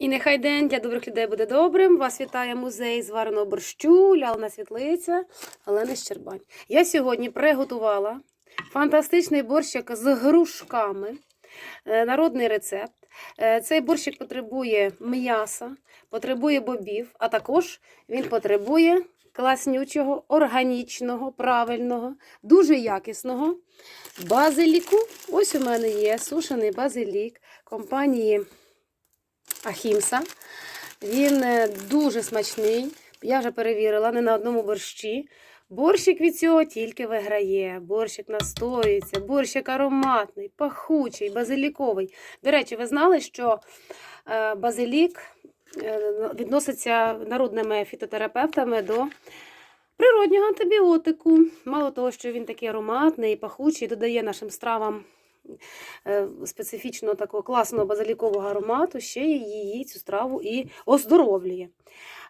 І нехай день для добрих людей буде добрим. Вас вітає музей звареного борщу, лялна світлиця, Олена Щербань. Я сьогодні приготувала фантастичний борщик з грушками. Е, Народний рецепт. Е, Цей борщик потребує м'яса, потребує бобів, а також він потребує класнючого, органічного, правильного, дуже якісного базиліку. Ось у мене є сушений базилік компанії Ахімса. Він е, дуже смачний. Я вже перевірила не на одному борщі. Борщик від цього тільки виграє. Борщик настоюється, борщик ароматний, пахучий, базиліковий. До речі, ви знали, що е, базилік е, відноситься народними фітотерапевтами до природнього антибіотику. Мало того, що він такий ароматний, пахучий, додає нашим стравам специфічного такого класного базилікового аромату, ще її цю страву і оздоровлює.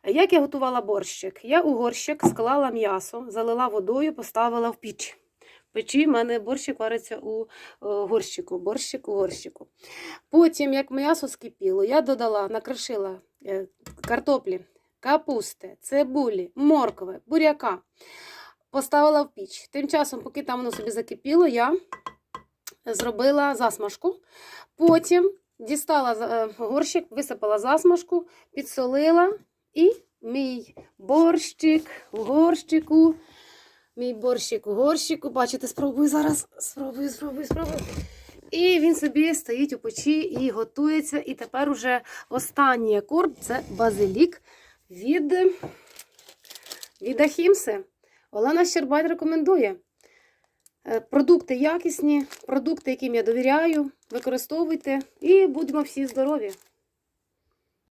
Як я готувала борщик? Я у горщик склала м'ясо, залила водою, поставила в піч. В печі в мене борщик вариться у е, горщику, борщик у горщику. Потім, як м'ясо скипіло, я додала, накришила е, картоплі, капусти, цибулі, моркви, буряка. Поставила в піч. Тим часом, поки там воно собі закипіло, я зробила засмажку. Потім дістала е, горщик, висипала засмажку, підсолила і мій борщик у горщику. Мій борщик у горщику. Бачите, спробую зараз. Спробую, спробую, спробую. І він собі стоїть у печі і готується. І тепер уже останній акорд це базилік від, від Ахімси. Олена Щербань рекомендує. Е, Продукти якісні, продукти, яким я довіряю. Використовуйте і будьмо всі здорові.